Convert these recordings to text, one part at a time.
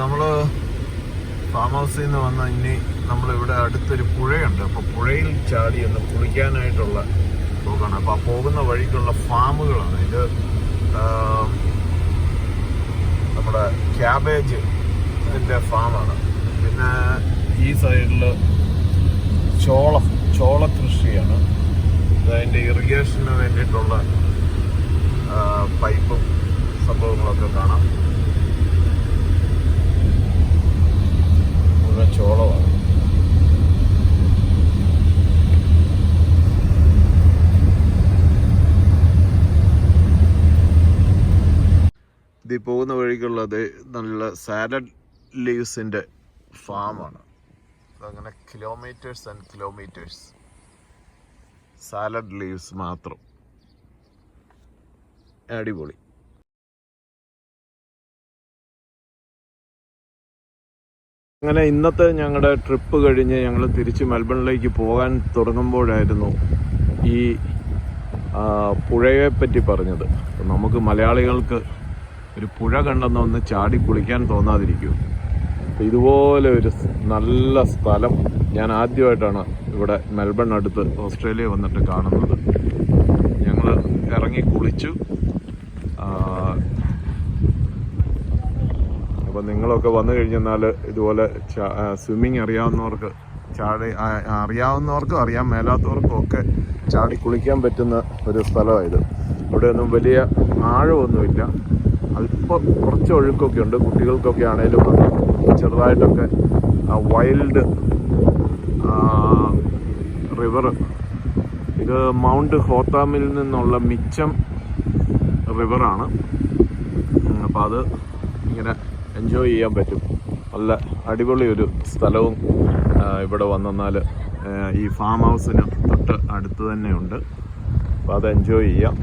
നമ്മൾ ഫാം ഹൗസിൽ നിന്ന് വന്ന ഇനി നമ്മളിവിടെ അടുത്തൊരു പുഴയുണ്ട്. അപ്പോൾ പുഴയിൽ ചാടി ഒന്ന് കുളിക്കാനായിട്ടുള്ള പോക്കാണ്. അപ്പോൾ ആ പോകുന്ന വഴിക്കുള്ള ഫാമുകളാണ്. ഇത് നമ്മുടെ ക്യാബേജ് ഇതിന്റെ ഫാമാണ്. പിന്നെ ഈ സൈഡിൽ ചോളം ചോള കൃഷിയാണ്. അതിന്റെ ഇറിഗേഷന് വേണ്ടിയിട്ടുള്ള പൈപ്പും സംഭവങ്ങളൊക്കെ കാണാം മുഴുവൻ ചോളമാണ് ഇത് ഈ പോകുന്ന വഴിക്കുള്ളത് നല്ല സാലഡ് ലീവ്സിന്റെ ഫാമാണ്. അങ്ങനെ kilometres and kilometres. Salad leaves മാത്രം. അടിപൊളി. അങ്ങനെ ഇന്നത്തെ ഞങ്ങളുടെ ട്രിപ്പ് കഴിഞ്ഞ് ഞങ്ങൾ തിരിച്ച് മെൽബണിലേക്ക് പോകാൻ തുടങ്ങുമ്പോഴായിരുന്നു ഈ പുഴയെ പറ്റി പറഞ്ഞത്. നമുക്ക് മലയാളികൾക്ക് ഒരു പുഴ കണ്ടെന്ന് ഒന്ന് ചാടി കുളിക്കാൻ തോന്നാതിരിക്കും. ഇതുപോലെ ഒരു നല്ല സ്ഥലം ഞാൻ ആദ്യമായിട്ടാണ് ഇവിടെ മെൽബൺ അടുത്ത് ഓസ്ട്രേലിയ വന്നിട്ട് കാണുന്നത്. ഞങ്ങൾ ഇറങ്ങി കുളിച്ചു. അപ്പം നിങ്ങളൊക്കെ വന്നു കഴിഞ്ഞാൽ ഇതുപോലെ സ്വിമ്മിങ് അറിയാവുന്നവർക്ക് ചാടി അറിയാവുന്നവർക്കും അറിയാൻ മേലാത്തവർക്കും ഒക്കെ ചാടി കുളിക്കാൻ പറ്റുന്ന ഒരു സ്ഥലമായത് ഇവിടെ ഒന്നും വലിയ ആഴമൊന്നുമില്ല. അല്പം കുറച്ച് ഒഴുക്കൊക്കെ ഉണ്ട്. കുട്ടികൾക്കൊക്കെ ആണേലും ചെറുതായിട്ടൊക്കെ വൈൽഡ് റിവർ ഇത് മൗണ്ട് ഹോത്താമിൽ നിന്നുള്ള മിച്ചം റിവറാണ് അപ്പോൾ അത് ഇങ്ങനെ എൻജോയ് ചെയ്യാൻ പറ്റും. നല്ല അടിപൊളി ഒരു സ്ഥലവും ഇവിടെ വന്നാൽ ഈ ഫാം ഹൗസിന് തൊട്ട് അടുത്ത് തന്നെയുണ്ട് അപ്പോൾ അത് എൻജോയ് ചെയ്യാം.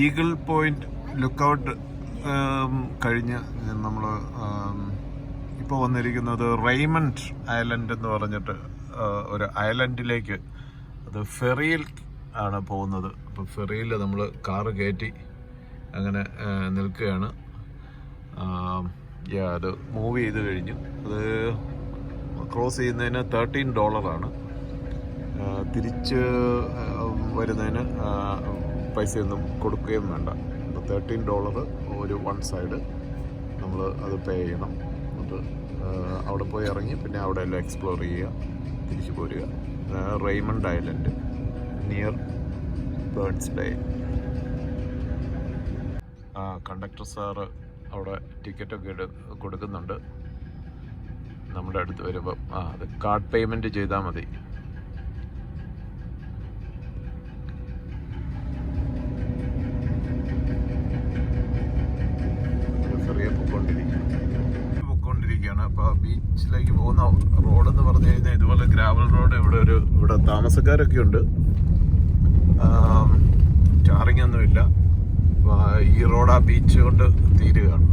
ഈഗിൾ പോയിന്റ് ലുക്കൗട്ട് കഴിഞ്ഞ് നമ്മൾ ഇപ്പോൾ വന്നിരിക്കുന്നത് റെയ്മണ്ട് ഐലൻഡ് എന്ന് പറഞ്ഞിട്ട് ഒരു ഐലൻഡിലേക്ക്. അത് ഫെറിയിൽ ആണ് പോകുന്നത്. അപ്പോൾ ഫെറിയിൽ നമ്മൾ കാറ് കയറ്റി അങ്ങനെ നിൽക്കുകയാണ്. അത് മൂവ് ചെയ്ത് കഴിഞ്ഞു. അത് ക്രോസ് ചെയ്യുന്നതിന് തേർട്ടീൻ ഡോളറാണ്. തിരിച്ച് വരുന്നതിന് പൈസയൊന്നും കൊടുക്കുകയും വേണ്ട. അപ്പോൾ തേർട്ടീൻ ഡോളർ ഒരു വൺ സൈഡ് നമ്മൾ അത് പേ ചെയ്യണം. അത് അവിടെ പോയി ഇറങ്ങി പിന്നെ അവിടെ എല്ലാം എക്സ്പ്ലോർ ചെയ്യുക തിരിച്ചു പോരുക. Raymond island near birds day conductor sir അവിടെ ടിക്കറ്റൊക്കെ കൊടുക്കുന്നുണ്ട്. നമ്മുടെ അടുത്ത് വരുമ്പോൾ ആ അത് കാർഡ് പേയ്മെന്റ് ചെയ്താൽ മതി. ബീച്ചിലേക്ക് പോകുന്ന റോഡെന്ന് പറഞ്ഞു കഴിഞ്ഞാൽ ഇതുപോലെ ഗ്രാവൽ റോഡ് ഇവിടെ ഒരു ഇവിടെ താമസക്കാരൊക്കെ ഉണ്ട്. ടാറിങ് ഒന്നുമില്ല ആ, ഈ റോഡ് ആ ബീച്ച് കൊണ്ട് തീരുകയാണ്.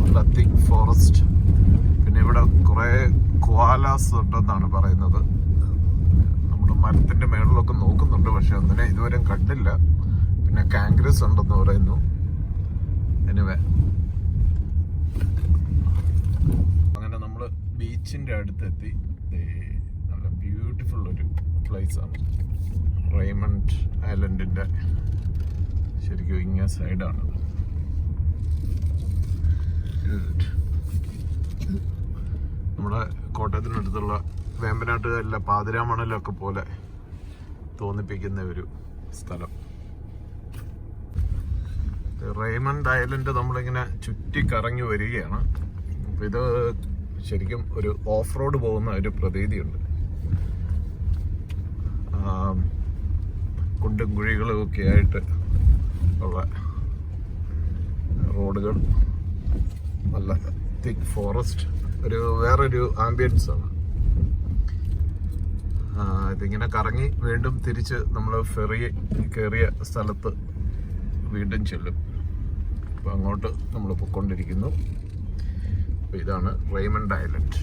നല്ല തിക് ഫോറസ്റ്റ്. പിന്നെ ഇവിടെ കുറേ ക്വാലാസ് ഉണ്ടെന്നാണ് പറയുന്നത്. നമ്മൾ മരത്തിന്റെ മേളിലൊക്കെ നോക്കുന്നുണ്ട് പക്ഷെ ഒന്നിനെ ഇതുവരെയും കണ്ടില്ല. പിന്നെ കാങ്ഗ്രസ് ഉണ്ടെന്ന് പറയുന്നു. ബീച്ച് അടുത്തെത്തി. നല്ല ബ്യൂട്ടിഫുൾ ഒരു പ്ലേസാണ് റൈമണ്ട് ഐലൻഡിന്റെ ശരിക്കും ഇങ്ങ സൈഡാണ് നമ്മുടെ കോട്ടയത്തിനടുത്തുള്ള വേമ്പനാട്ടുകാരിലെ പാതിരാമണലൊക്കെ പോലെ തോന്നിപ്പിക്കുന്ന ഒരു സ്ഥലം. റേമണ്ട് ഐലൻഡ് നമ്മളിങ്ങനെ ചുറ്റി കറങ്ങി വരികയാണ്. ഇത് ശരിക്കും ഒരു ഓഫ് റോഡ് പോകുന്ന ഒരു പ്രതീതിയുണ്ട്. കുണ്ടും കുഴികളും ഒക്കെ ആയിട്ട് ഉള്ള റോഡുകൾ. നല്ല തിക്ക് ഫോറസ്റ്റ് ഒരു വേറൊരു ആംബിയൻസ് ആണ്. ഇതിങ്ങനെ കറങ്ങി വീണ്ടും തിരിച്ച് നമ്മൾ ഫെറി കയറിയ സ്ഥലത്ത് വീണ്ടും ചെല്ലും. അപ്പോൾ അങ്ങോട്ട് നമ്മൾ പൊയ്ക്കൊണ്ടിരിക്കുന്നു. ഇതാണ് റേമണ്ട് ഐലൻഡ്